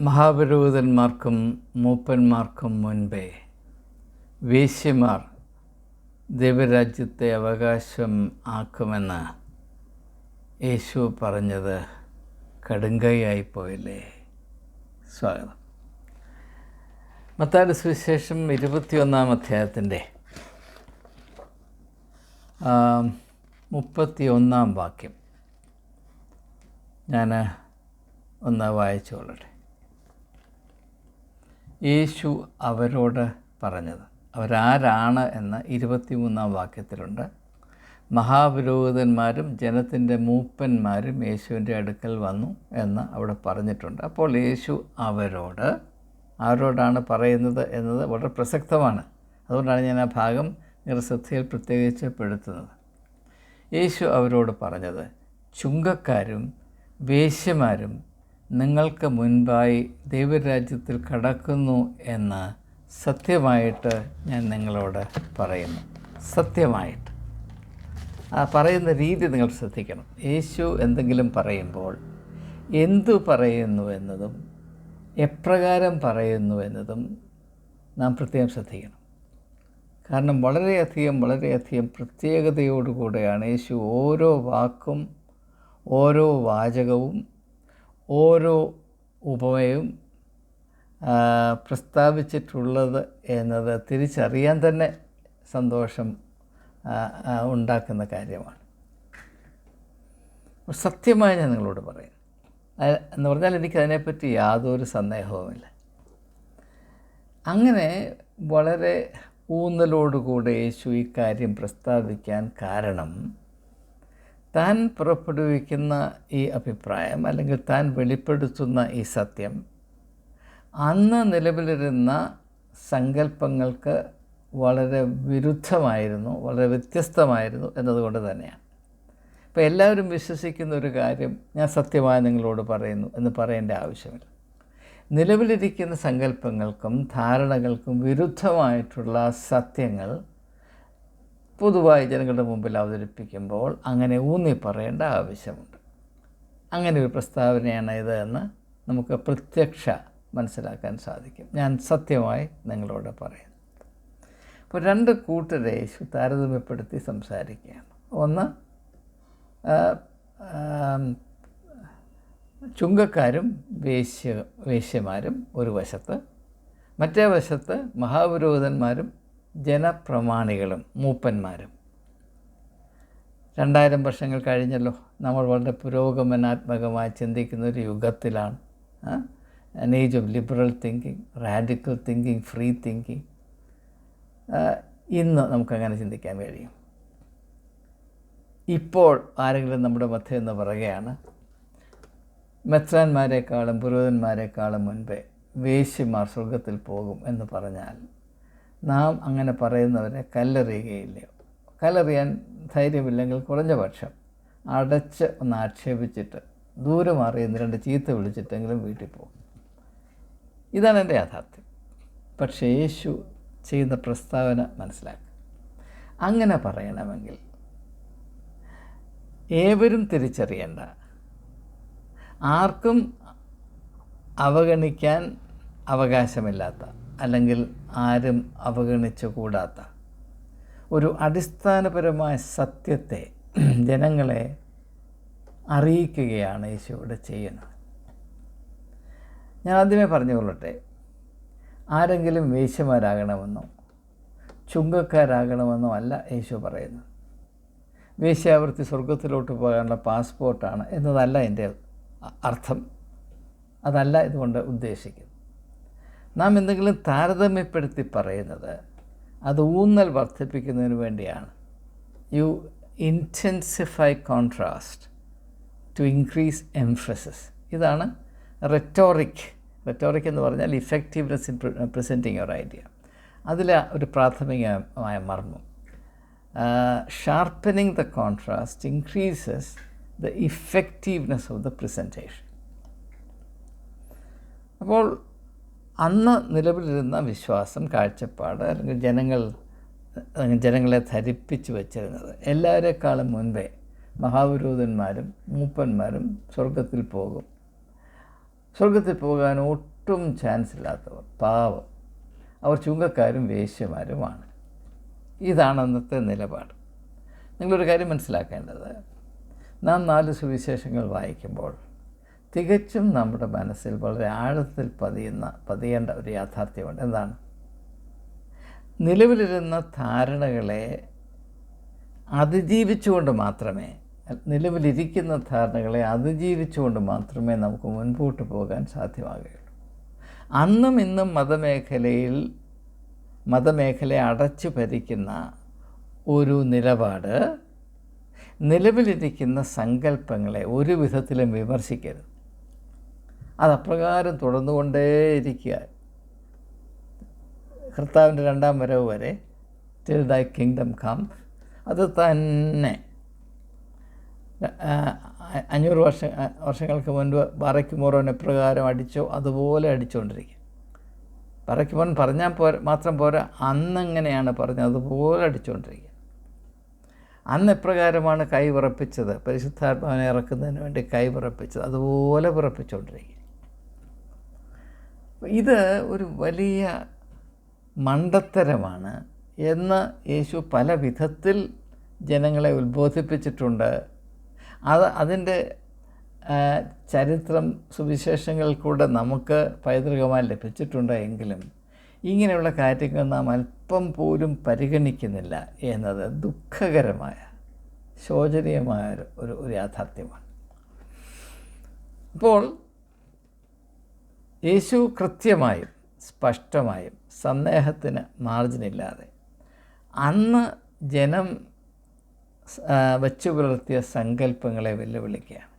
മഹാപുരോഹിതന്മാർക്കും മൂപ്പന്മാർക്കും മുൻപേ വേശ്യമാർ ദൈവരാജ്യത്തെ അവകാശം ആക്കുമെന്ന് യേശു പറഞ്ഞത് കടുങ്കൈയായി പോയില്ലേ? സ്വാഗതം. മത്തായുടെ സുവിശേഷം ഇരുപത്തിയൊന്നാം അധ്യായത്തിന്റെ മുപ്പത്തി ഒന്നാം വാക്യം. ഞാൻ ഒന്ന് വായിച്ചുകൊള്ളട്ടെ യേശു അവരോട് പറഞ്ഞത്. അവരാരാണ് എന്ന് ഇരുപത്തിമൂന്നാം വാക്യത്തിലുണ്ട്. മഹാപുരോഹിതന്മാരും ജനത്തിന്റെ മൂപ്പന്മാരും യേശുവിന്റെ അടുക്കൽ വന്നു എന്ന് അവിടെ പറഞ്ഞിട്ടുണ്ട്. അപ്പോൾ യേശു അവരോട് ആരോടാണ് പറയുന്നത് എന്നത് വളരെ പ്രസക്തമാണ്. അതുകൊണ്ടാണ് ഞാൻ ആ ഭാഗം നിങ്ങളുടെ ശ്രദ്ധയിൽ പ്രത്യേകിച്ച് പെടുത്തുന്നത് യേശു അവരോട് പറഞ്ഞത് ചുങ്കക്കാരും വേശ്യമാരും നിങ്ങൾക്ക് മുൻപായി ദൈവരാജ്യത്തിൽ കടക്കുന്നു എന്ന് സത്യമായിട്ട് ഞാൻ നിങ്ങളോട് പറയുന്നു. സത്യമായിട്ട്. ആ പറയുന്ന രീതി നിങ്ങൾ ശ്രദ്ധിക്കണം. യേശു എന്തെങ്കിലും പറയുമ്പോൾ എന്തു പറയുന്നു എന്നതും എപ്രകാരം പറയുന്നു എന്നതും നാം പ്രത്യേകം ശ്രദ്ധിക്കണം. കാരണം വളരെയധികം വളരെയധികം പ്രത്യേകതയോടുകൂടെയാണ് യേശു ഓരോ വാക്കും ഓരോ വാചകവും ഓരോ ഉപമയും പ്രസ്താവിച്ചിട്ടുള്ളത് എന്നത് തിരിച്ചറിയാൻ തന്നെ സന്തോഷം ഉണ്ടാക്കുന്ന കാര്യമാണ്. സത്യമായി ഞാൻ നിങ്ങളോട് പറയും എന്ന് പറഞ്ഞാൽ എനിക്കതിനെപ്പറ്റി യാതൊരു സന്ദേഹവുമില്ല. അങ്ങനെ വളരെ ഊന്നലോടുകൂടെ യേശു ഈ കാര്യം പ്രസ്താവിക്കാൻ കാരണം താൻ പുറപ്പെടുവിക്കുന്ന ഈ അഭിപ്രായം അല്ലെങ്കിൽ താൻ വെളിപ്പെടുത്തുന്ന ഈ സത്യം അന്ന് നിലവിലിരുന്ന സങ്കല്പങ്ങൾക്ക് വളരെ വിരുദ്ധമായിരുന്നു വളരെ വ്യത്യസ്തമായിരുന്നു എന്നതുകൊണ്ട് തന്നെയാണ്. ഇപ്പോൾ എല്ലാവരും വിശ്വസിക്കുന്ന ഒരു കാര്യം ഞാൻ സത്യമായി നിങ്ങളോട് പറയുന്നു എന്ന് പറയേണ്ട ആവശ്യമില്ല. നിലവിലിരിക്കുന്ന സങ്കല്പങ്ങൾക്കും ധാരണകൾക്കും വിരുദ്ധമായിട്ടുള്ള സത്യങ്ങൾ പൊതുവായി ജനങ്ങളുടെ മുമ്പിൽ അവതരിപ്പിക്കുമ്പോൾ അങ്ങനെ ഊന്നി പറയേണ്ട ആവശ്യമുണ്ട്. അങ്ങനെ ഒരു പ്രസ്താവനയാണ് ഇത് എന്ന് നമുക്ക് പ്രത്യക്ഷ മനസ്സിലാക്കാൻ സാധിക്കും. ഞാൻ സത്യമായി നിങ്ങളോട് പറയുന്നു അപ്പോൾ രണ്ട് കൂട്ടരെ യേശു താരതമ്യപ്പെടുത്തി സംസാരിക്കുകയാണ്. ഒന്ന് ചുങ്കക്കാരും വേശ്യ വേശ്യമാരും ഒരു വശത്ത് മറ്റേ വശത്ത് മഹാപുരോഹിതന്മാരും ജനപ്രമാണികളും മൂപ്പന്മാരും. രണ്ടായിരം വർഷങ്ങൾ കഴിഞ്ഞല്ലോ. നമ്മൾ വളരെ പുരോഗമനാത്മകമായി ചിന്തിക്കുന്ന ഒരു യുഗത്തിലാണ്. an age of liberal thinking, radical thinking, free thinking ഇന്ന് നമുക്കങ്ങനെ ചിന്തിക്കാൻ കഴിയും. ഇപ്പോൾ ആരെങ്കിലും നമ്മുടെ മധ്യ എന്ന് പറയുകയാണ് മെത്രാന്മാരെക്കാളും പുരോഹിതന്മാരെക്കാളും മുൻപേ വേശ്യമാർ സ്വർഗത്തിൽ പോകും എന്ന് പറഞ്ഞാൽ നാം അങ്ങനെ പറയുന്നവരെ കല്ലെറിയുകയില്ലയോ കല്ലെറിയാൻ ധൈര്യമില്ലെങ്കിൽ കുറഞ്ഞ പക്ഷം അടച്ച് ഒന്ന് ആക്ഷേപിച്ചിട്ട് ദൂരെ മാറി എന്ന് രണ്ട് ചീത്ത വിളിച്ചിട്ടെങ്കിലും വീട്ടിൽ പോകും. ഇതാണ് എന്റെ യാഥാർത്ഥ്യം. പക്ഷേ യേശു ചെയ്യുന്ന പ്രസ്താവന മനസ്സിലാക്കുക. അങ്ങനെ പറയണമെങ്കിൽ ഏവരും തിരിച്ചറിയേണ്ട. ആർക്കും അവഗണിക്കാൻ അവകാശമില്ലാത്ത അല്ലെങ്കിൽ ആരും അവഗണിച്ചു കൂടാത്ത ഒരു അടിസ്ഥാനപരമായ സത്യത്തെ ജനങ്ങളെ അറിയിക്കുകയാണ് യേശു ഇവിടെ ചെയ്യുന്നത്. ഞാൻ ആദ്യമേ പറഞ്ഞുകൊള്ളട്ടെ ആരെങ്കിലും വേശ്യമാരാകണമെന്നോ ചുങ്കക്കാരാകണമെന്നോ അല്ല യേശു പറയുന്നത്. വേശ്യാവൃത്തി സ്വർഗത്തിലോട്ട് പോകാനുള്ള പാസ്പോർട്ടാണ് എന്നതല്ല എന്റെ അർത്ഥം. അതല്ല ഇതുകൊണ്ട് ഉദ്ദേശിക്കുന്നത്. നാം എന്തെങ്കിലും താരതമ്യപ്പെടുത്തി പറയുന്നത് അത് ഊന്നൽ വർദ്ധിപ്പിക്കുന്നതിന് വേണ്ടിയാണ്. You intensify contrast to increase emphasis ഇതാണ് റെറ്റോറിക് റെറ്റോറിക് എന്ന് പറഞ്ഞാൽ effectiveness in presenting your idea അതിൽ ഒരു പ്രാഥമികമായ മർമ്മം. Sharpening the contrast increases the effectiveness of the presentation അപ്പോൾ അന്ന് നിലവിലിരുന്ന വിശ്വാസം കാഴ്ചപ്പാട് അല്ലെങ്കിൽ ജനങ്ങൾ ജനങ്ങളെ ധരിപ്പിച്ച് വച്ചിരുന്നത് എല്ലാവരെക്കാളും മുൻപേ മഹാപുരോഹിതന്മാരും മൂപ്പന്മാരും സ്വർഗത്തിൽ പോകും. സ്വർഗത്തിൽ പോകാൻ ഒട്ടും ചാൻസ് ഇല്ലാത്തവർ പാവം. അവർ ചുങ്കക്കാരും വേശ്യമാരുമാണ്. ഇതാണ് അന്നത്തെ നിലപാട്. നിങ്ങളൊരു കാര്യം മനസ്സിലാക്കേണ്ടത്. നാം നാല് സുവിശേഷങ്ങൾ വായിക്കുമ്പോൾ തികച്ചും നമ്മുടെ മനസ്സിൽ വളരെ ആഴത്തിൽ പതിയുന്ന പതിയേണ്ട ഒരു യാഥാർത്ഥ്യമുണ്ട്. എന്താണ്? നിലവിലിരുന്ന ധാരണകളെ അതിജീവിച്ചുകൊണ്ട് മാത്രമേ നിലവിലിരിക്കുന്ന ധാരണകളെ അതിജീവിച്ചുകൊണ്ട് മാത്രമേ നമുക്ക് മുൻപോട്ട് പോകാൻ സാധ്യമാകുകയുള്ളൂ. അന്നും ഇന്നും മതമേഖലയിൽ മതമേഖലയെ അടച്ചു ഭരിക്കുന്ന ഒരു നിലപാട് നിലവിലിരിക്കുന്ന സങ്കല്പങ്ങളെ ഒരു വിധത്തിലും വിമർശിക്കരുത്. അതപ്രകാരം തുടർന്നുകൊണ്ടേയിരിക്കുക. കർത്താവിന്റെ രണ്ടാം വരവ് വരെ ടിൽ ദൈ കിങ്ഡം കം അത് തന്നെ. അഞ്ഞൂറ് വർഷ വർഷങ്ങൾക്ക് മുൻപ് ബറയ്ക്കുമോറോൻ എപ്രകാരം അടിച്ചോ അതുപോലെ അടിച്ചുകൊണ്ടിരിക്കും. ബാറയ്ക്കുമോൻ പറഞ്ഞാൽ പോരാ മാത്രം പോരാ അന്നെങ്ങനെയാണ് പറഞ്ഞത് അതുപോലെ അടിച്ചുകൊണ്ടിരിക്കുക അന്ന് എപ്രകാരമാണ് കൈ വിറപ്പിച്ചത്? പരിശുദ്ധാത്മാവിനെ ഇറക്കുന്നതിന് വേണ്ടി കൈ വിറപ്പിച്ചത് അതുപോലെ വിറപ്പിച്ചുകൊണ്ടിരിക്കുക ഇത് ഒരു വലിയ മണ്ടത്തരമാണ് എന്ന് യേശു പല വിധത്തിൽ ജനങ്ങളെ ഉത്ബോധിപ്പിച്ചിട്ടുണ്ട്. അത് അതിന്റെ ചരിത്രം സുവിശേഷങ്ങൾ കൂടെ നമുക്ക് പൈതൃകമായി ലഭിച്ചിട്ടുണ്ട് എങ്കിലും ഇങ്ങനെയുള്ള കാര്യങ്ങൾ നാം അല്പം പോലും പരിഗണിക്കുന്നില്ല എന്നത് ദുഃഖകരമായ ശോചനീയമായ ഒരു ഒരു യാഥാർത്ഥ്യമാണ്. അപ്പോൾ യേശു കൃത്യമായും സ്പഷ്ടമായും സന്ദേഹത്തിന് മാർജിനില്ലാതെ അന്ന് ജനം വച്ചു പുലർത്തിയ സങ്കല്പങ്ങളെ വെല്ലുവിളിക്കുകയാണ്.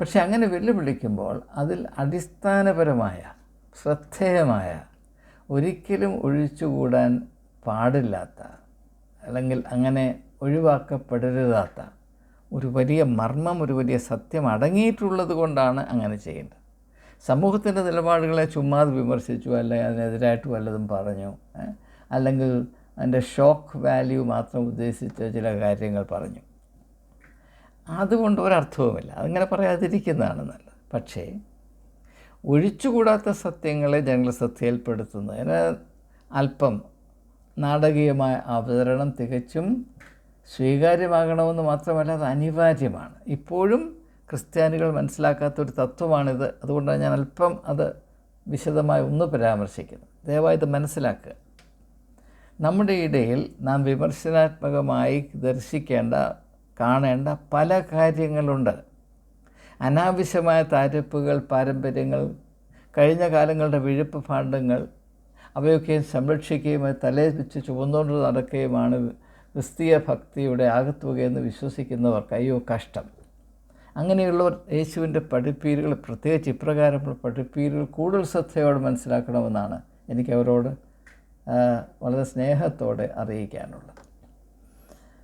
പക്ഷെ അങ്ങനെ വെല്ലുവിളിക്കുമ്പോൾ അതിൽ അടിസ്ഥാനപരമായ ശ്രദ്ധേയമായ ഒരിക്കലും ഒഴിച്ചുകൂടാൻ പാടില്ലാത്ത അല്ലെങ്കിൽ അങ്ങനെ ഒഴിവാക്കപ്പെടരുതാത്ത ഒരു വലിയ മർമ്മം ഒരു വലിയ സത്യം അടങ്ങിയിട്ടുള്ളത് കൊണ്ടാണ് അങ്ങനെ ചെയ്യേണ്ടത്. സമൂഹത്തിന്റെ നിലപാടുകളെ ചുമ്മാതെ വിമർശിച്ചു അല്ലെങ്കിൽ അതിനെതിരായിട്ട് വല്ലതും പറഞ്ഞു അല്ലെങ്കിൽ അതിന്റെ ഷോക്ക് വാല്യൂ മാത്രം ഉദ്ദേശിച്ച ചില കാര്യങ്ങൾ പറഞ്ഞു. അതുകൊണ്ട് ഒരർത്ഥവുമില്ല. അതിങ്ങനെ പറയാതിരിക്കുന്നതാണ് നല്ലത്. പക്ഷേ ഒഴിച്ചുകൂടാത്ത സത്യങ്ങളെ ജനങ്ങൾ ശ്രദ്ധയിൽപ്പെടുത്തുന്നതിന് അല്പം നാടകീയമായ അവതരണം തികച്ചും സ്വീകാര്യമാകണമെന്ന് മാത്രമല്ല അത് അനിവാര്യമാണ്. ഇപ്പോഴും ക്രിസ്ത്യാനികൾ മനസ്സിലാക്കാത്ത ഒരു തത്വമാണിത്. അതുകൊണ്ടാണ് ഞാൻ അല്പം അത് വിശദമായി ഒന്ന് പരാമർശിക്കുന്നത്. ദയവായി ഇത് മനസ്സിലാക്കുക. നമ്മുടെ ഇടയിൽ നാം വിമർശനാത്മകമായി ദർശിക്കേണ്ട കാണേണ്ട പല കാര്യങ്ങളുണ്ട്. അനാവശ്യമായ താരപ്പുകൾ പാരമ്പര്യങ്ങൾ കഴിഞ്ഞ കാലങ്ങളുടെ വിഴുപ്പ് ഭാണ്ഡങ്ങൾ അവയൊക്കെയും സംരക്ഷിക്കുകയും തലേ വെച്ച് ചുവന്നുകൊണ്ട് നടക്കുകയുമാണ് ക്രിസ്തീയ ഭക്തിയുടെ ആകത്തുകയെന്ന് വിശ്വസിക്കുന്നവർക്ക് അയ്യോ കഷ്ടം. അങ്ങനെയുള്ളവർ യേശുവിന്റെ പഠിപ്പീരുകൾ പ്രത്യേകിച്ച് ഇപ്രകാരമുള്ള പഠിപ്പീരുകൾ കൂടുതൽ ശ്രദ്ധയോടെ മനസ്സിലാക്കണമെന്നാണ് എനിക്ക് അവരോട് വളരെ സ്നേഹത്തോടെ അറിയിക്കാനുള്ളത്.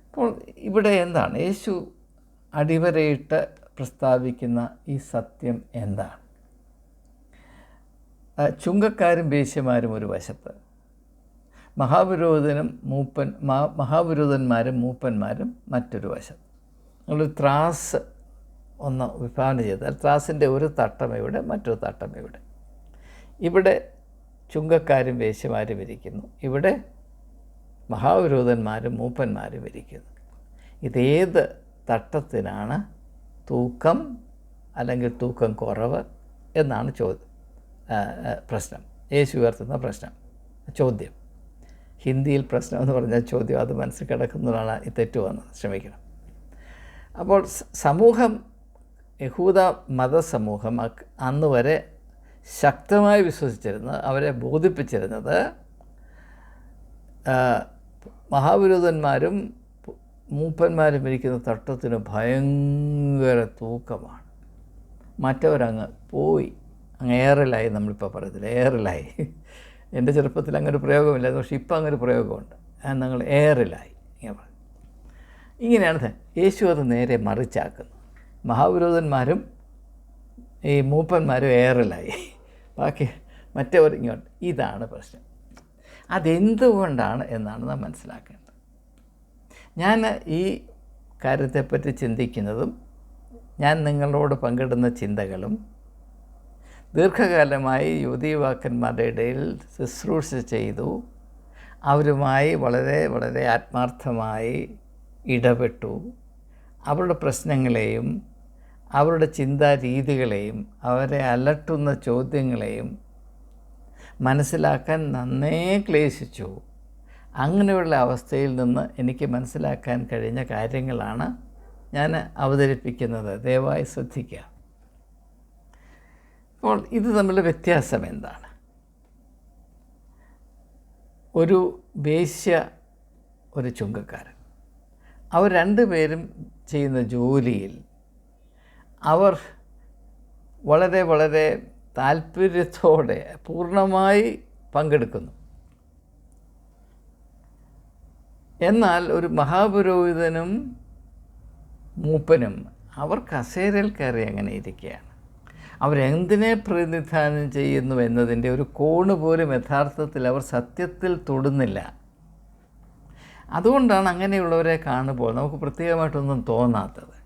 അപ്പോൾ ഇവിടെ എന്താണ്? യേശു അടിവരയിട്ട് പ്രസ്താവിക്കുന്ന ഈ സത്യം എന്താണ്? ചുങ്കക്കാരും വേശ്യമാരും ഒരു വശത്ത്. മഹാപുരോഹിതനും മൂപ്പൻ മഹാപുരോഹിതന്മാരും മൂപ്പന്മാരും മറ്റൊരു വശത്ത്. നമ്മൾ ത്രാസ് ഒന്ന് വിഭാവനം ചെയ്താൽ ത്രാസിന്റെ ഒരു തട്ടം ഇവിടെ മറ്റൊരു തട്ടം ഇവിടെ. ഇവിടെ ചുങ്കക്കാരും വേശ്യമാരും ഇരിക്കുന്നു. ഇവിടെ മഹാവിരോധന്മാരും മൂപ്പന്മാരും ഇരിക്കുന്നു. ഇതേത് തട്ടത്തിനാണ് തൂക്കം അല്ലെങ്കിൽ തൂക്കം കുറവ് എന്നാണ് ചോദ്യം പ്രശ്നം. യേശു ഉയർത്തുന്ന പ്രശ്നം ചോദ്യം. ഹിന്ദിയിൽ പ്രശ്നം എന്ന് പറഞ്ഞാൽ ചോദ്യം അത് മനസ്സിൽ കിടക്കുന്നതാണ് ഈ തെറ്റ് വന്നത്. ശ്രമിക്കണം. അപ്പോൾ സമൂഹം യഹൂദ മതസമൂഹം അന്ന് വരെ ശക്തമായി വിശ്വസിച്ചിരുന്നത് അവരെ ബോധിപ്പിച്ചിരുന്നത് മഹാവിരോധന്മാരും മൂപ്പന്മാരും ഇരിക്കുന്ന തട്ടത്തിന് ഭയങ്കര തൂക്കമാണ്. മറ്റവരങ്ങ് പോയി. അങ്ങ് ഏറലായി നമ്മളിപ്പോൾ പറയത്തില്ല ഏറലായി. എന്റെ ചെറുപ്പത്തിൽ അങ്ങനൊരു പ്രയോഗമില്ലായിരുന്നു. പ്രയോഗമില്ല പക്ഷേ ഇപ്പം അങ്ങനെ പ്രയോഗമുണ്ട്. ഞങ്ങൾ ഏറലായി. ഇങ്ങനെ പറഞ്ഞു. ഇങ്ങനെയാണ് യേശു അത് നേരെ മറിച്ചാക്കുന്നത്. മഹാവിരോധന്മാരും ഈ മൂപ്പന്മാരും ഏറലായി. ബാക്കി മറ്റവർ ഇങ്ങോട്ട്. ഇതാണ് പ്രശ്നം. അതെന്തുകൊണ്ടാണ് എന്നാണ് നാം മനസ്സിലാക്കേണ്ടത്. ഞാൻ ഈ കാര്യത്തെപ്പറ്റി ചിന്തിക്കുന്നതും ഞാൻ നിങ്ങളോട് പങ്കിടുന്ന ചിന്തകളും ദീർഘകാലമായി യുവതി യുവാക്കന്മാരുടെ ഇടയിൽ ശുശ്രൂഷ ചെയ്തു അവരുമായി വളരെ വളരെ ആത്മാർത്ഥമായി ഇടപെട്ടു. അവരുടെ പ്രശ്നങ്ങളെയും അവരുടെ ചിന്താ രീതികളെയും അവരെ അലട്ടുന്ന ചോദ്യങ്ങളെയും മനസ്സിലാക്കാൻ നന്നേ ക്ലേശിച്ചു. അങ്ങനെയുള്ള അവസ്ഥയിൽ നിന്ന് എനിക്ക് മനസ്സിലാക്കാൻ കഴിഞ്ഞ കാര്യങ്ങളാണ് ഞാൻ അവതരിപ്പിക്കുന്നത്. ദയവായി ശ്രദ്ധിക്കുക. അപ്പോൾ ഇത് തമ്മിൽ വ്യത്യാസം എന്താണ്? ഒരു വേശ്യ ഒരു ചുങ്കക്കാരൻ. അവർ രണ്ടുപേരും ചെയ്യുന്ന ജോലിയിൽ അവർ വളരെ വളരെ താല്പര്യത്തോടെ പൂർണമായി പങ്കെടുക്കുന്നു. എന്നാൽ ഒരു മഹാപുരോഹിതനും മൂപ്പനും അവർ കസേരയിൽ കയറി അങ്ങനെ ഇരിക്കുകയാണ്. അവരെന്തിനെ പ്രതിനിധാനം ചെയ്യുന്നു എന്നതിന്റെ ഒരു കോണ് പോലും യഥാർത്ഥത്തിൽ അവർ സത്യത്തിൽ തൊടുന്നില്ല. അതുകൊണ്ടാണ് അങ്ങനെയുള്ളവരെ കാണുമ്പോൾ നമുക്ക് പ്രത്യേകമായിട്ടൊന്നും തോന്നാത്തത്.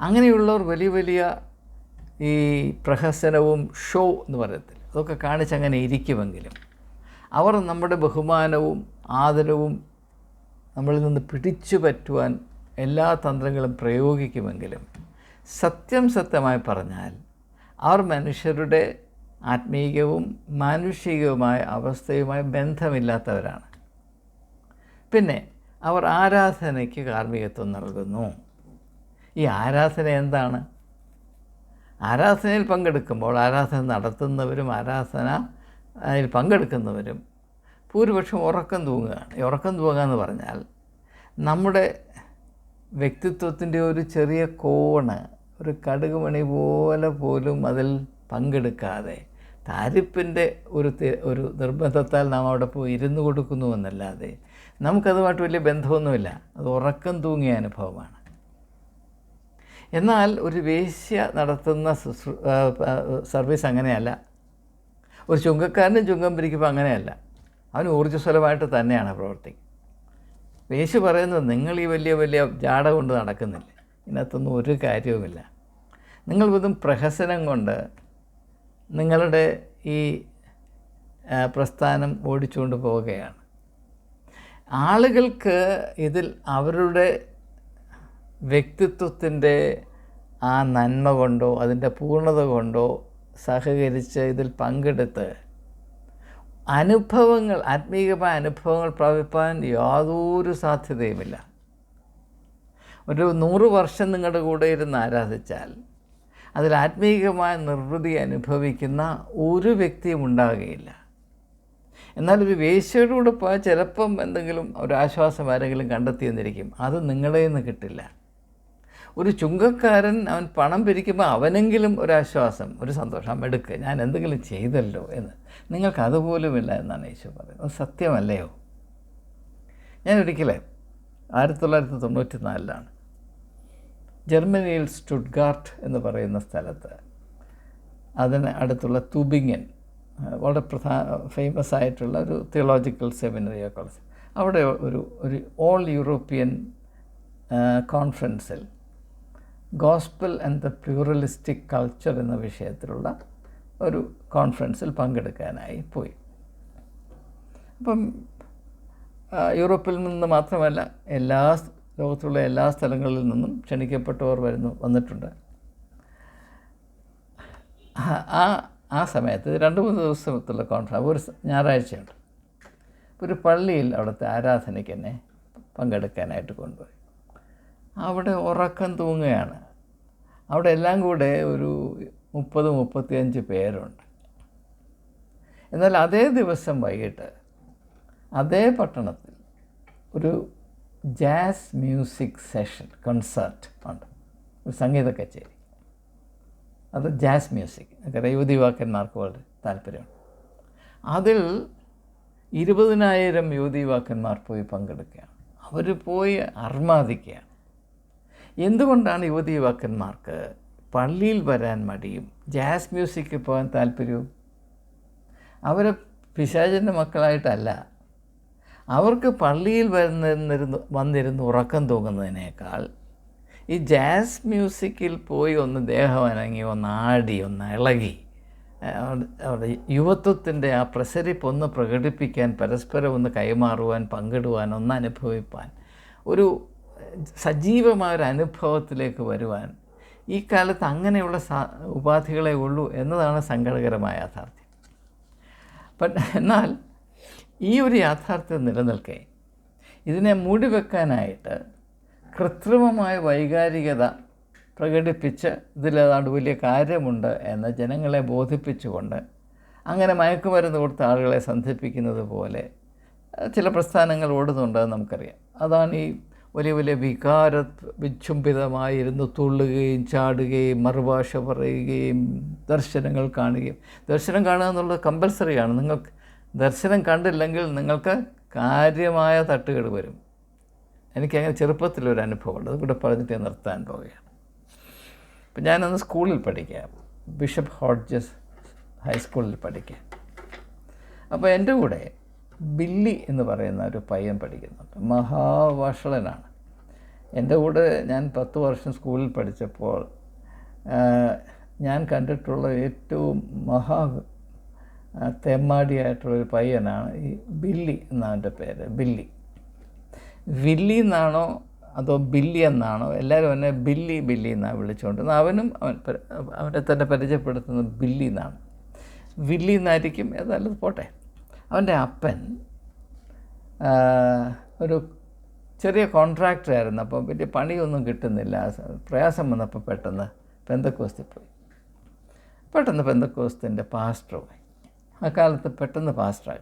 അങ്ങനെയുള്ളവർ വലിയ വലിയ ഈ പ്രഹസനവും ഷോ എന്ന് പറയത്തില്ല. അതൊക്കെ കാണിച്ചങ്ങനെ ഇരിക്കുമെങ്കിലും അവർ നമ്മുടെ ബഹുമാനവും ആദരവും നമ്മളിൽ നിന്ന് പിടിച്ചു പറ്റുവാൻ എല്ലാ തന്ത്രങ്ങളും പ്രയോഗിക്കുമെങ്കിലും സത്യം സത്യമായി പറഞ്ഞാൽ അവർ മനുഷ്യരുടെ ആത്മീയവും മാനുഷികവുമായ അവസ്ഥയുമായി ബന്ധമില്ലാത്തവരാണ്. പിന്നെ അവർ ആരാധനയ്ക്ക് കാർമ്മികത്വം നൽകുന്നു? ഈ ആരാധന എന്താണ്? ആരാധനയിൽ പങ്കെടുക്കുമ്പോൾ ആരാധന നടത്തുന്നവരും ആരാധന അതിൽ പങ്കെടുക്കുന്നവരും ഭൂരിപക്ഷം ഉറക്കം തൂങ്ങുകയാണ്. ഉറക്കം തൂങ്ങുക എന്ന് പറഞ്ഞാൽ നമ്മുടെ വ്യക്തിത്വത്തിന്റെ ഒരു ചെറിയ കോണ് ഒരു കടുക് മണി പോലെ പോലും അതിൽ പങ്കെടുക്കാതെ താരിപ്പിന്റെ ഒരു ഒരു നിർബന്ധത്താൽ നാം അവിടെ പോയി ഇരുന്ന് കൊടുക്കുന്നു എന്നല്ലാതെ നമുക്കതുമായിട്ട് വലിയ ബന്ധമൊന്നുമില്ല. അത് ഉറക്കം തൂങ്ങിയ അനുഭവമാണ്. എന്നാൽ ഒരു വേശ്യ നടത്തുന്ന സർവീസ് അങ്ങനെയല്ല. ഒരു ചുങ്കക്കാരനും ചുങ്കം പിരിക്കുമ്പോൾ അങ്ങനെയല്ല. അവൻ ഊർജസ്വലമായിട്ട് തന്നെയാണ് പ്രവർത്തി വേശു പറയുന്നത് നിങ്ങൾ ഈ വലിയ വലിയ ജാട കൊണ്ട് നടക്കുന്നില്ല? ഇതിനകത്തൊന്നും ഒരു കാര്യവുമില്ല. നിങ്ങൾ വെറും പ്രഹസനം കൊണ്ട് നിങ്ങളുടെ ഈ പ്രസ്ഥാനം ഓടിച്ചുകൊണ്ട് പോവുകയാണ്. ആളുകൾക്ക് ഇതിൽ അവരുടെ വ്യക്തിത്വത്തിന്റെ ആ നന്മ കൊണ്ടോ അതിന്റെ പൂർണത കൊണ്ടോ സഹകരിച്ച് ഇതിൽ പങ്കെടുത്ത് അനുഭവങ്ങൾ ആത്മീയമായ അനുഭവങ്ങൾ പ്രാപിപ്പാൻ യാതൊരു സാധ്യതയുമില്ല. ഒരു നൂറ് വർഷം നിങ്ങളുടെ കൂടെ ഇരുന്ന് ആരാധിച്ചാൽ അതിൽ ആത്മീയമായ നിർവൃതി അനുഭവിക്കുന്ന ഒരു വ്യക്തിയും ഉണ്ടാകുകയില്ല. എന്നാൽ ഒരു വേശ്യയുടെ കൂടെ പോയാൽ ചിലപ്പം എന്തെങ്കിലും ഒരു ആശ്വാസം ആരെങ്കിലും കണ്ടെത്തിയെന്നിരിക്കും. അത് നിങ്ങളുടെ നിന്ന് കിട്ടില്ല. ഒരു ചുങ്കക്കാരൻ അവൻ പണം പിരിക്കുമ്പോൾ അവനെങ്കിലും ഒരാശ്വാസം ഒരു സന്തോഷം എടുക്കുക ഞാൻ എന്തെങ്കിലും ചെയ്തല്ലോ എന്ന്. നിങ്ങൾക്ക് അതുപോലുമില്ല എന്നാണ് യേശു പറയുന്നത്. അത് സത്യമല്ലയോ? ഞാൻ ഒരിക്കലേ ആയിരത്തി തൊള്ളായിരത്തി തൊണ്ണൂറ്റി നാലിലാണ് ജർമ്മനിയിൽ സ്റ്റുഡ്ഗാർട്ട് എന്ന് പറയുന്ന സ്ഥലത്ത് അതിന് അടുത്തുള്ള തുബിങ്ങൻ വളരെ പ്രധാന ഫേമസ് ആയിട്ടുള്ള ഒരു തിയോളജിക്കൽ സെമിനറി കോളേജ് അവിടെ ഒരു ഒരു ഓൾ യൂറോപ്യൻ കോൺഫറൻസിൽ gospel and the pluralistic culture എന്ന വിഷയത്തിലുള്ള ഒരു കോൺഫറൻസിൽ പങ്കെടുക്കാനായി പോയി. അപ്പം യൂറോപ്പിൽ നിന്ന് മാത്രമല്ല എല്ലാ ലോകത്തുള്ള എല്ലാ സ്ഥലങ്ങളിൽ നിന്നും ക്ഷണിക്കപ്പെട്ടവർ വരുന്നു വന്നിട്ടുണ്ട്. ആ- ആ സമയത്ത് രണ്ട് മൂന്ന് ദിവസത്തുള്ള കോൺഫറൻസ് ഒരു ഞായറാഴ്ചയുണ്ട്. ഒരു പള്ളിയിൽ അവിടുത്തെ ആരാധനയ്ക്ക് തന്നെ പങ്കെടുക്കാനായിട്ട് കൊണ്ടുപോയി. അവിടെ ഉറക്കം തൂങ്ങുകയാണ്. അവിടെ എല്ലാം കൂടെ ഒരു മുപ്പത് മുപ്പത്തിയഞ്ച് പേരുണ്ട്. എന്നാൽ അതേ ദിവസം വൈകിട്ട് അതേ പട്ടണത്തിൽ ഒരു ജാസ് മ്യൂസിക് സെഷൻ കൺസേർട്ട് ഉണ്ട്. ഒരു സംഗീത കച്ചേരി. അത് ജാസ് മ്യൂസിക്. നമുക്കറിയാം യുവതി യുവാക്കന്മാർക്ക് വളരെ താല്പര്യമുണ്ട്. അതിൽ ഇരുപതിനായിരം യുവതി യുവാക്കന്മാർ പോയി പങ്കെടുക്കുകയാണ്. അവർ പോയി അർമാദിക്കുകയാണ്. എന്തുകൊണ്ടാണ് യുവതി യുവാക്കന്മാർക്ക് പള്ളിയിൽ വരാൻ മടിയും ജാസ് മ്യൂസിക്കിൽ പോകാൻ താല്പര്യവും? അവരെ പിശാചന്റെ മക്കളായിട്ടല്ല. അവർക്ക് പള്ളിയിൽ വരുന്നിരുന്ന് വന്നിരുന്ന് ഉറക്കം തൂങ്ങുന്നതിനേക്കാൾ ഈ ജാസ് മ്യൂസിക്കിൽ പോയി ഒന്ന് ദേഹം അനങ്ങി ഒന്ന് ആടി ഒന്ന് ഇളകി അവിടെ- യുവത്വത്തിന്റെ ആ പ്രസരിപ്പ് ഒന്ന് പ്രകടിപ്പിക്കാൻ പരസ്പരം ഒന്ന് കൈമാറുവാൻ പങ്കിടുവാൻ ഒന്ന് അനുഭവിപ്പാൻ ഒരു സജീവമായ ഒരു അനുഭവത്തിലേക്ക് വരുവാൻ ഈ കാലത്ത് അങ്ങനെയുള്ള ഉപാധികളെ ഉള്ളൂ എന്നതാണ് സങ്കടകരമായ യാഥാർത്ഥ്യം. എന്നാൽ ഈ ഒരു യാഥാർത്ഥ്യം നിലനിൽക്കെ ഇതിനെ മൂടിവെക്കാനായിട്ട് കൃത്രിമമായ വൈകാരികത പ്രകടിപ്പിച്ച് ഇതിലേതാണ്ട് വലിയ കാര്യമുണ്ട് എന്ന് ജനങ്ങളെ ബോധിപ്പിച്ചുകൊണ്ട് അങ്ങനെ മയക്കുമരുന്ന് കൊടുത്ത ആളുകളെ സന്ധിപ്പിക്കുന്നത് പോലെ ചില പ്രസ്ഥാനങ്ങൾ ഓടുന്നുണ്ടെന്ന് നമുക്കറിയാം. അതാണ് ഈ വലിയ വലിയ വികാര വിച്ഛുംബിതമായിരുന്നു തുള്ളുകയും ചാടുകയും മറുഭാഷ പറയുകയും ദർശനങ്ങൾ കാണുകയും. ദർശനം കാണുക എന്നുള്ളത് കമ്പൽസറിയാണ് നിങ്ങൾക്ക് ദർശനം കണ്ടില്ലെങ്കിൽ നിങ്ങൾക്ക് കാര്യമായ തട്ടുകേട് വരും. എനിക്കങ്ങനെ ചെറുപ്പത്തിലൊരു അനുഭവം ഉണ്ട് അതുകൂടെ പറഞ്ഞിട്ട് നിർത്താൻ പോവുകയാണ്. അപ്പം ഞാനന്ന് സ്കൂളിൽ പഠിക്കാം. ബിഷപ്പ് ഹോഡ്ജസ് ഹൈസ്കൂളിൽ പഠിക്കാം. അപ്പോൾ എന്റെ കൂടെ ബില്ലി എന്ന് പറയുന്ന ഒരു പയ്യൻ പഠിക്കുന്നുണ്ട്. മഹാവഷളനാണ് എന്റെ കൂടെ ഞാൻ പത്ത് വർഷം സ്കൂളിൽ പഠിച്ചപ്പോൾ ഞാൻ കണ്ടിട്ടുള്ള ഏറ്റവും മഹാ തെമ്മാടിയായിട്ടുള്ളൊരു പയ്യനാണ് ഈ ബില്ലി എന്നാണ് എന്റെ പേര് ബില്ലി. വില്ലി എന്നാണോ അതോ ബില്ലി എന്നാണോ? എല്ലാവരും എന്നെ ബില്ലി ബില്ലി എന്നാണ് വിളിച്ചുകൊണ്ടിരുന്നത് അവനും അവൻ അവനെ തന്നെ പരിചയപ്പെടുത്തുന്നത് ബില്ലി എന്നാണ്. വില്ലി എന്നായിരിക്കും ഏതായാലും പോട്ടെ. അവന്റെ അപ്പൻ ഒരു ചെറിയ കോൺട്രാക്ടർ ആയിരുന്നു. അപ്പോൾ വലിയ പണിയൊന്നും കിട്ടുന്നില്ല. പ്രയാസം വന്നപ്പോൾ പെട്ടെന്ന് പെന്തക്കോസ്തി പോയി. പെട്ടെന്ന് പെന്തക്കോസ്തിന്റെ പാസ്റ്ററുമായി ആ കാലത്ത് പെട്ടെന്ന് പാസ്റ്ററായി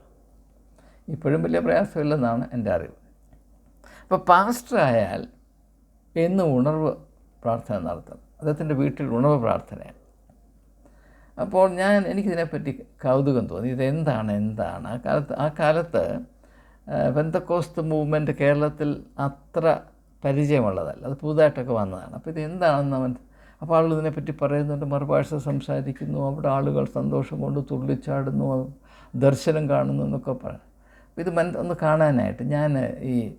ഇപ്പോഴും വലിയ പ്രയാസമില്ലെന്നാണ് എന്റെ അറിവ്. അപ്പോൾ പാസ്റ്ററായാൽ എന്ന് ഉണർവ് പ്രാർത്ഥന നടത്തും. അദ്ദേഹത്തിന്റെ വീട്ടിൽ ഉണർവ് പ്രാർത്ഥനയാണ്. അപ്പോൾ ഞാൻ എനിക്കിതിനെപ്പറ്റി കൗതുകം തോന്നി. ഇതെന്താണ് എന്താണ്? ആ കാലത്ത് ആ കാലത്ത് ബന്ധക്കോസ്ത് മൂവ്മെന്റ് കേരളത്തിൽ അത്ര പരിചയമുള്ളതല്ല. അത് പുതുതായിട്ടൊക്കെ വന്നതാണ്. അപ്പോൾ ഇത് എന്താണെന്ന് അവൻ അപ്പോൾ ആളുകൾ ഇതിനെപ്പറ്റി പറയുന്നുണ്ട്. മറുഭാഷ സംസാരിക്കുന്നു. അവിടെ ആളുകൾ സന്തോഷം കൊണ്ട് തുള്ളിച്ചാടുന്നു. ദർശനം കാണുന്നു എന്നൊക്കെ അപ്പോൾ ഇത് മൻ ഒന്ന് കാണാനായിട്ട് ഞാൻ ഈ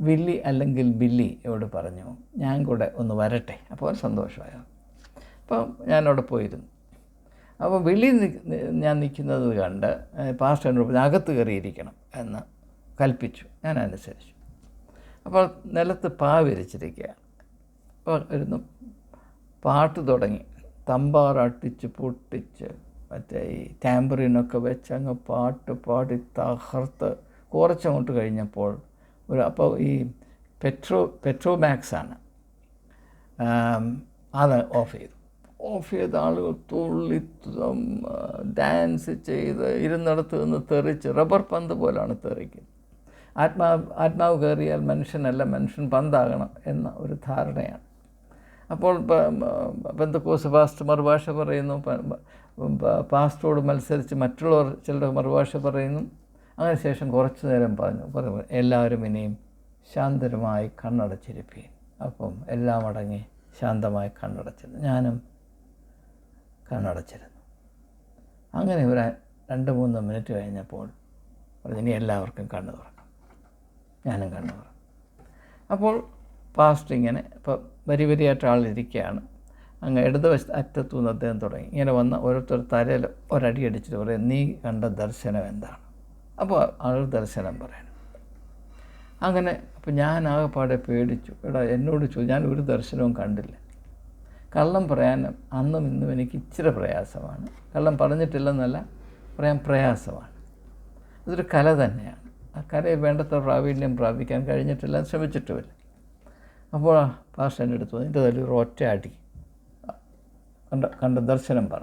വില്ലി അല്ലെങ്കിൽ ബില്ലി എവിടെ പറഞ്ഞു. ഞാൻ കൂടെ ഒന്ന് വരട്ടെ. അപ്പോൾ സന്തോഷമായ. അപ്പം ഞാനവിടെ പോയിരുന്നു. അപ്പോൾ വിളി ഞാൻ നിൽക്കുന്നത് കണ്ട് പാസ്റ്റ് പാസ്റ്റർ എന്നോട് പറഞ്ഞു അകത്ത് കയറിയിരിക്കണം എന്ന്. കൽപ്പിച്ചു. ഞാൻ അനുസരിച്ചു. അപ്പോൾ നിലത്ത് പാ വിരിച്ചിരിക്കുകയാണ് അപ്പോൾ ഇരുന്ന് പാട്ട് തുടങ്ങി. തമ്പാറട്ടിച്ച് പൊട്ടിച്ച് മറ്റേ ഈ ടാമ്പറിനൊക്കെ വെച്ച് അങ്ങ് പാട്ട് പാടി തകർത്ത് കുറച്ചങ്ങോട്ട് കഴിഞ്ഞപ്പോൾ ഒരു അപ്പോൾ ഈ പെട്രോ പെട്രോ മാക്സാണ് അത് ഓഫ് ചെയ്തു. ഓഫ് ചെയ്ത ആളുകൾ തുള്ളി ഡാൻസ് ചെയ്ത് ഇരുന്നിടത്ത് നിന്ന് തെറിച്ച് റബ്ബർ പന്ത് പോലാണ് തെറിക്കുന്നത്. ആത്മാവ് ആത്മാവ് കയറിയാൽ മനുഷ്യനല്ല മനുഷ്യൻ പന്താകണം എന്ന ഒരു ധാരണയാണ്. അപ്പോൾ ബന്ധുക്കോസ് പാസ്റ്റ് മറുഭാഷ പറയുന്നു പാസ്റ്റോട് മത്സരിച്ച് മറ്റുള്ളവർ ചിലർ മറുഭാഷ പറയുന്നു. അങ്ങനെ ശേഷം കുറച്ചു നേരം പറഞ്ഞു പറഞ്ഞു എല്ലാവരും ഇനിയും ശാന്തരമായി കണ്ണടച്ചിരിപ്പീൻ. അപ്പം എല്ലാം അടങ്ങി ശാന്തമായി കണ്ണടച്ചിരുന്നു. ഞാനും കണ്ണടച്ചിരുന്നു. അങ്ങനെ ഒരു രണ്ട് മൂന്ന് മിനിറ്റ് കഴിഞ്ഞപ്പോൾ പറഞ്ഞു ഇനി എല്ലാവർക്കും കണ്ണു തുറക്കാം ഞാനും കണ്ടത് അപ്പോൾ പാസ്റ്റ് ഇങ്ങനെ ഇപ്പോൾ വരി വരിയായിട്ട് ആളിരിക്കുകയാണ്. അങ്ങ് ഇടതുവശത്ത് അറ്റത്തു നിന്ന് അദ്ദേഹം തുടങ്ങി. ഇങ്ങനെ വന്ന ഓരോരുത്തർ തലയിൽ ഒരടി അടിച്ചിട്ട് പറയും നീ കണ്ട ദർശനം എന്താണ്? അപ്പോൾ ആൾ ദർശനം പറയണം. അങ്ങനെ അപ്പോൾ ഞാൻ ആകെപ്പാടെ പേടിച്ചു. എടാ എന്നോട് ചോദിച്ചു ഞാൻ ഒരു ദർശനവും കണ്ടില്ല. കള്ളം പറയാൻ അന്നും ഇന്നും എനിക്ക് ഇച്ചിരി പ്രയാസമാണ്. കള്ളം പറഞ്ഞിട്ടില്ലെന്നല്ല പറയാൻ പ്രയാസമാണ്. അതൊരു കല തന്നെയാണ്. ആ കരയെ വേണ്ടത്ര പ്രാവീണ്യം പ്രാപിക്കാൻ കഴിഞ്ഞിട്ടില്ല ശ്രമിച്ചിട്ടുമില്ല. അപ്പോൾ പാസ്റ്റ എന്റെ അടുത്ത് എന്റെ തലയിൽ ഒറ്റ അടി. കണ്ട കണ്ട ദർശനം പറ.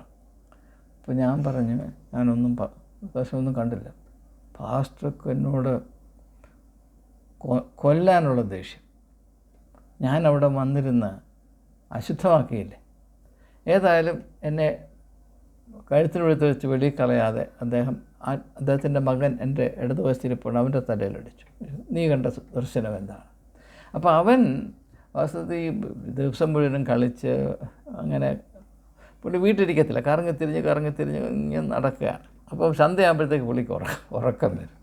അപ്പോൾ ഞാൻ പറഞ്ഞു ഞാനൊന്നും ദർശനമൊന്നും കണ്ടില്ല. പാസ്റ്റർക്ക് എന്നോട് കൊല്ലാനുള്ള ദേഷ്യം. ഞാൻ അവിടെ വന്നിരുന്ന് അശുദ്ധമാക്കിയില്ലേ? ഏതായാലും എന്നെ കഴുത്തിനൊഴുത്ത് വെച്ച് വെളിയിൽ കളയാതെ അദ്ദേഹം അദ്ദേഹത്തിന്റെ മകൻ എന്റെ ഇടതുവശത്തിരിപ്പോൾ അവന്റെ തലയിലടിച്ചു. നീ കണ്ട ദർശനം എന്താണ്? അപ്പോൾ അവൻ വാസ്തവത്തിൽ ഈ ദിവസം മുഴുവനും കളിച്ച് അങ്ങനെ പുള്ളി വീട്ടിലിരിക്കത്തില്ല കറങ്ങി തിരിഞ്ഞ് കറങ്ങി തിരിഞ്ഞ് ഇങ്ങനെ നടക്കുകയാണ്. അപ്പം സന്ധ്യയാകുമ്പോഴത്തേക്ക് പുള്ളിക്ക് ഉറ ഉറക്കം വരും.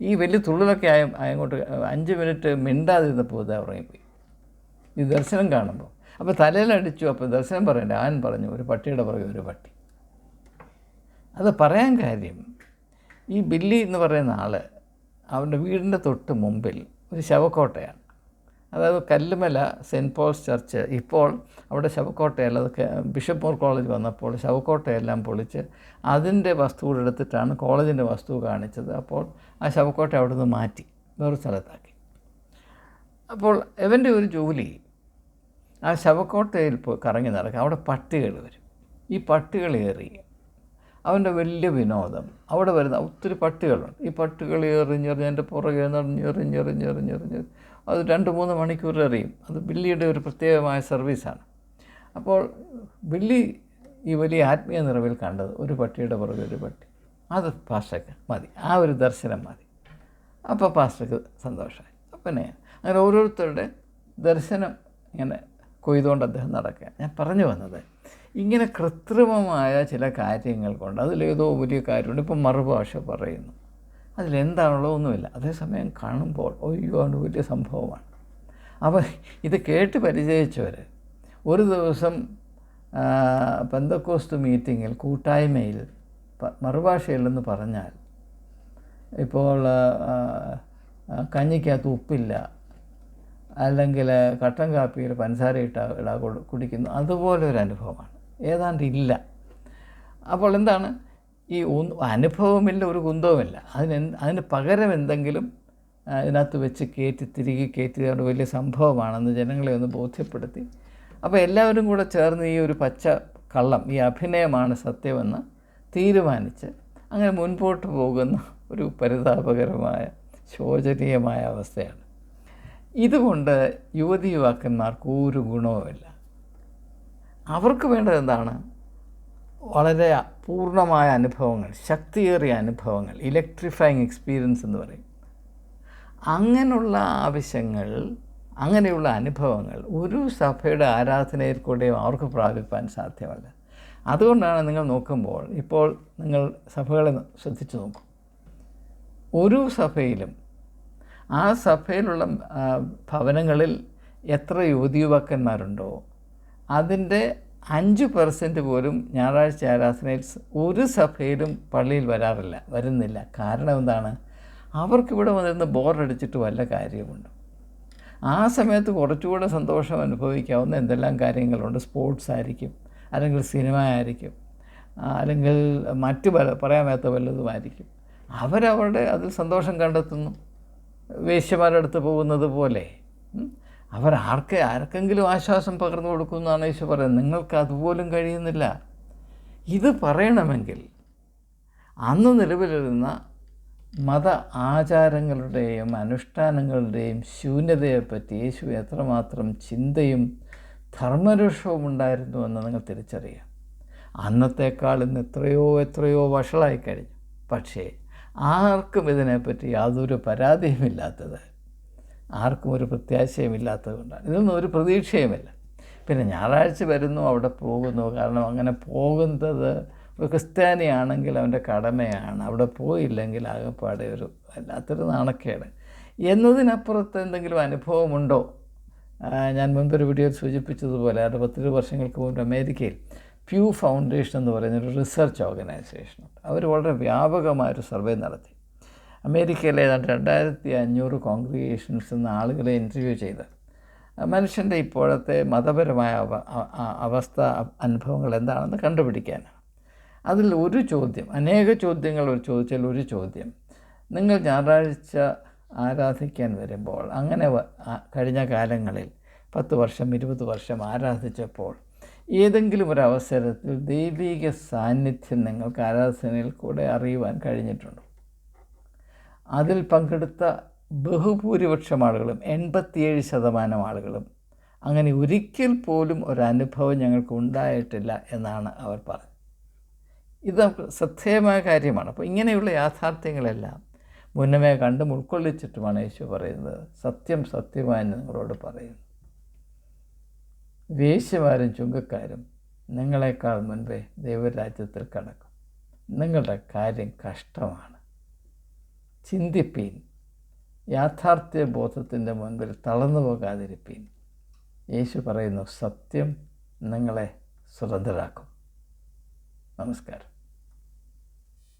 ഈ വലിയ തുള്ളിലൊക്കെ ആയ അങ്ങോട്ട് അഞ്ച് മിനിറ്റ് മിണ്ടാതിരുന്നപ്പോൾ ഇതാ ഉറങ്ങിപ്പോയി. ഈ ദർശനം കാണുമ്പോൾ. അപ്പോൾ തലയിലടിച്ചു അപ്പോൾ ദർശനം പറയണ്ടേ ആൻ പറഞ്ഞു ഒരു പട്ടിയുടെ പുറകെ ഒരു പട്ടി. അത് പറയാൻ കാര്യം ഈ ബില്ലി എന്ന് പറയുന്ന ആൾ അവന്റെ വീടിന്റെ തൊട്ട് മുമ്പിൽ ഒരു ശവക്കോട്ടയാണ്. അതായത് കല്ലുമല സെന്റ് പോൾസ് ചർച്ച് ഇപ്പോൾ അവിടെ ശവക്കോട്ടയല്ല അത് ബിഷപ്പ് മോർ കോളേജ് വന്നപ്പോൾ ശവക്കോട്ടയെല്ലാം പൊളിച്ച് അതിന്റെ വസ്തു കൂടെ എടുത്തിട്ടാണ് കോളേജിന്റെ വസ്തു കാണിച്ചത്. അപ്പോൾ ആ ശവക്കോട്ട അവിടെ നിന്ന് മാറ്റി വേറൊരു സ്ഥലത്താക്കി. അപ്പോൾ ഇവന്റെ ഒരു ജോലി ആ ശവക്കോട്ടയിൽ പോയി കറങ്ങി നടക്കുക. അവിടെ പട്ടികൾ വരും. ഈ പട്ടികൾ ഏറി അവന്റെ വലിയ വിനോദം. അവിടെ വരുന്ന ഒത്തിരി പട്ടികളുണ്ട്. ഈ പട്ടികൾ എറിഞ്ഞെറിഞ്ഞ് എന്റെ പുറകെ നടഞ്ഞെറിഞ്ഞെറിഞ്ഞെറിഞ്ഞെറിഞ്ഞെറിഞ്ഞ് അത് രണ്ട് മൂന്ന് മണിക്കൂർ എറിയും. അത് ബില്ലിയുടെ ഒരു പ്രത്യേകമായ സർവീസാണ്. അപ്പോൾ ബില്ലി ഈ വലിയ ആത്മീയ നിറവിൽ കണ്ടത് ഒരു പട്ടിയുടെ പുറകെ ഒരു പട്ടി. അത് പാസ്റ്റർക്ക് മതി. ആ ഒരു ദർശനം മതി. അപ്പോൾ പാസ്റ്റർക്ക് സന്തോഷമായി. പിന്നെ അങ്ങനെ ഓരോരുത്തരുടെ ദർശനം ഇങ്ങനെ കൊയ്തുകൊണ്ട് അദ്ദേഹം നടക്കുക ഞാൻ പറഞ്ഞു വന്നത് ഇങ്ങനെ കൃത്രിമമായ ചില കാര്യങ്ങൾ കൊണ്ട് അതിലേതോ വലിയ കാര്യമുണ്ട്. ഇപ്പം മറുഭാഷ പറയുന്നു. അതിലെന്താണുള്ളത് ഒന്നുമില്ല. അതേസമയം കാണുമ്പോൾ ഒയ്യോ ആണ് വലിയ സംഭവമാണ്. അപ്പോൾ ഇത് കേട്ട് പരിചയിച്ചവർ ഒരു ദിവസം പെന്തക്കോസ്റ്റ് മീറ്റിങ്ങിൽ കൂട്ടായ്മയിൽ മറുഭാഷയില്ലെന്ന് പറഞ്ഞാൽ ഇപ്പോൾ കഞ്ഞിക്കകത്ത് ഉപ്പില്ല അല്ലെങ്കിൽ കട്ടൻ കാപ്പിയിൽ പഞ്ചസാര ഇട്ട ഇടാ കുടിക്കുന്നു. അതുപോലെ ഒരു അനുഭവമാണ് ഏതാണ്ട് ഇല്ല അപ്പോൾ എന്താണ്? ഈ അനുഭവമില്ല ഒരു കുന്തവുമില്ല. അതിന് അതിന് പകരം എന്തെങ്കിലും ഇതിനകത്ത് വെച്ച് കയറ്റി തിരികെ കയറ്റിയതുകൊണ്ട് വലിയ സംഭവമാണെന്ന് ജനങ്ങളെ ഒന്ന് ബോധ്യപ്പെടുത്തി. അപ്പോൾ എല്ലാവരും കൂടെ ചേർന്ന് ഈ ഒരു പച്ച കള്ളം ഈ അഭിനയമാണ് സത്യമെന്ന് തീരുമാനിച്ച് അങ്ങനെ മുൻപോട്ട് പോകുന്ന ഒരു പരിതാപകരമായ ശോചനീയമായ അവസ്ഥയാണ്. ഇതുകൊണ്ട് യുവതി യുവാക്കന്മാർക്ക് ഒരു ഗുണവുമില്ല. അവർക്ക് വേണ്ടത് എന്താണ് വളരെ പൂർണമായ അനുഭവങ്ങൾ ശക്തിയേറിയ അനുഭവങ്ങൾ ഇലക്ട്രിഫൈങ് എക്സ്പീരിയൻസ് എന്ന് പറയും. അങ്ങനെയുള്ള ആവശ്യങ്ങൾ അങ്ങനെയുള്ള അനുഭവങ്ങൾ ഒരു സഭയുടെ ആരാധനയിൽ കൂടെയും അവർക്ക് പ്രാപിപ്പാൻ സാധ്യമല്ല. അതുകൊണ്ടാണ് നിങ്ങൾ നോക്കുമ്പോൾ ഇപ്പോൾ നിങ്ങൾ സഭകളെ ശ്രദ്ധിച്ചു നോക്കും. ഒരു സഭയിലും ആ സഭയിലുള്ള ഭവനങ്ങളിൽ എത്ര യുവതി യുവാക്കന്മാരുണ്ടോ? അതിന്റെ അഞ്ച് പെർസെന്റ് പോലും ഞായറാഴ്ച ആരാധനയിൽ ഒരു സഭയിലും പള്ളിയിൽ വരാറില്ല വരുന്നില്ല. കാരണം എന്താണ്? അവർക്കിവിടെ വന്നിരുന്ന് ബോറടിച്ചിട്ട് വല്ല കാര്യമുണ്ട്. ആ സമയത്ത് കുറച്ചുകൂടെ സന്തോഷം അനുഭവിക്കാവുന്ന എന്തെല്ലാം കാര്യങ്ങളുണ്ട്? സ്പോർട്സ് ആയിരിക്കും അല്ലെങ്കിൽ സിനിമ ആയിരിക്കും അല്ലെങ്കിൽ മറ്റ് പല പറയാൻ മേത്ത വല്ലതുമായിരിക്കും അവരവരുടെ അതിൽ സന്തോഷം കണ്ടെത്തുന്നു. വേശ്യമാരുടെ പോകുന്നത് പോലെ. അവർ ആർക്ക് ആർക്കെങ്കിലും ആശ്വാസം പകർന്നു കൊടുക്കുമെന്നാണ് ഈശോ പറയുന്നത്. നിങ്ങൾക്ക് അതുപോലും കഴിയുന്നില്ല. ഇത് പറയണമെങ്കിൽ അന്ന് നിലവിലിരുന്ന മത ആചാരങ്ങളുടെയും അനുഷ്ഠാനങ്ങളുടെയും ശൂന്യതയെപ്പറ്റി യേശു എത്രമാത്രം ചിന്തയും ധർമ്മരുഷവും ഉണ്ടായിരുന്നു എന്ന് നിങ്ങൾ തിരിച്ചറിയാം അന്നത്തേക്കാൾ ഇന്ന് എത്രയോ എത്രയോ വഷളായി കഴിഞ്ഞു. പക്ഷേ ആർക്കും ഇതിനെപ്പറ്റി യാതൊരു പരാതിയുമില്ലാത്തത് ആർക്കും ഒരു പ്രത്യാശയുമില്ലാത്തത് കൊണ്ടാണ് ഇതൊന്നും ഒരു പ്രതീക്ഷയുമില്ല. പിന്നെ ഞായറാഴ്ച വരുന്നു അവിടെ പോകുന്നു. കാരണം അങ്ങനെ പോകുന്നത് ഒരു ക്രിസ്ത്യാനിയാണെങ്കിൽ അവന്റെ കടമയാണ്. അവിടെ പോയില്ലെങ്കിൽ ആകെപ്പാടെ ഒരു വല്ലാത്തൊരു നാണക്കേട്. എന്നതിനപ്പുറത്ത് എന്തെങ്കിലും അനുഭവമുണ്ടോ? ഞാൻ മുൻപൊരു വീഡിയോയിൽ സൂചിപ്പിച്ചതുപോലെ അത് പത്തിരു വർഷങ്ങൾക്ക് മുമ്പ് അമേരിക്കയിൽ പ്യൂ ഫൗണ്ടേഷൻ എന്ന് പറയുന്നൊരു റിസർച്ച് ഓർഗനൈസേഷനുണ്ട് അവർ വളരെ വ്യാപകമായൊരു സർവേ നടത്തി. അമേരിക്കയിലെ ഏതാണ്ട് രണ്ടായിരത്തി അഞ്ഞൂറ് കോൺഗ്രിഗേഷൻസ് നിന്ന് ആളുകളെ ഇന്റർവ്യൂ ചെയ്ത്. മനുഷ്യന്റെ ഇപ്പോഴത്തെ മതപരമായ അവ അവസ്ഥ അനുഭവങ്ങൾ എന്താണെന്ന് കണ്ടുപിടിക്കാനാണ് അതിൽ ഒരു ചോദ്യം അനേക ചോദ്യങ്ങൾ ചോദിച്ചാൽ ഒരു ചോദ്യം. നിങ്ങൾ ഞായറാഴ്ച ആരാധിക്കാൻ വരുമ്പോൾ അങ്ങനെ കഴിഞ്ഞ കാലങ്ങളിൽ പത്ത് വർഷം ഇരുപത് വർഷം ആരാധിച്ചപ്പോൾ ഏതെങ്കിലും ഒരു അവസരത്തിൽ ദൈവിക സാന്നിധ്യം നിങ്ങൾക്ക് ആരാധനയിൽ കൂടെ അറിയുവാൻ കഴിഞ്ഞിട്ടുണ്ടോ? അതിൽ പങ്കെടുത്ത ബഹുഭൂരിപക്ഷം ആളുകളും എൺപത്തിയേഴ് ശതമാനം ആളുകളും അങ്ങനെ ഒരിക്കൽ പോലും ഒരനുഭവം ഞങ്ങൾക്ക് ഉണ്ടായിട്ടില്ല എന്നാണ് അവർ പറഞ്ഞത്. ഇത് നമുക്ക് ശ്രദ്ധേയമായ കാര്യമാണ്. അപ്പോൾ ഇങ്ങനെയുള്ള യാഥാർത്ഥ്യങ്ങളെല്ലാം മുന്നമേ കണ്ടും ഉൾക്കൊള്ളിച്ചിട്ടുമാണ് യേശു പറയുന്നത്. സത്യം സത്യമായി നിങ്ങളോട് പറയുന്നു. വേശ്യമാരും ചുങ്കക്കാരും നിങ്ങളെക്കാൾ മുൻപേ ദൈവരാജ്യത്തിൽ കടക്കും. നിങ്ങളുടെ കാര്യം കഷ്ടമാണ്. ചിന്തിപ്പീൻ. യാഥാർത്ഥ്യ ബോധത്തിന്റെ മുൻപിൽ തളർന്നു പോകാതിരിപ്പീൻ. യേശു പറയുന്നു സത്യം നിങ്ങളെ സ്വതന്ത്രരാക്കും. നമസ്കാരം.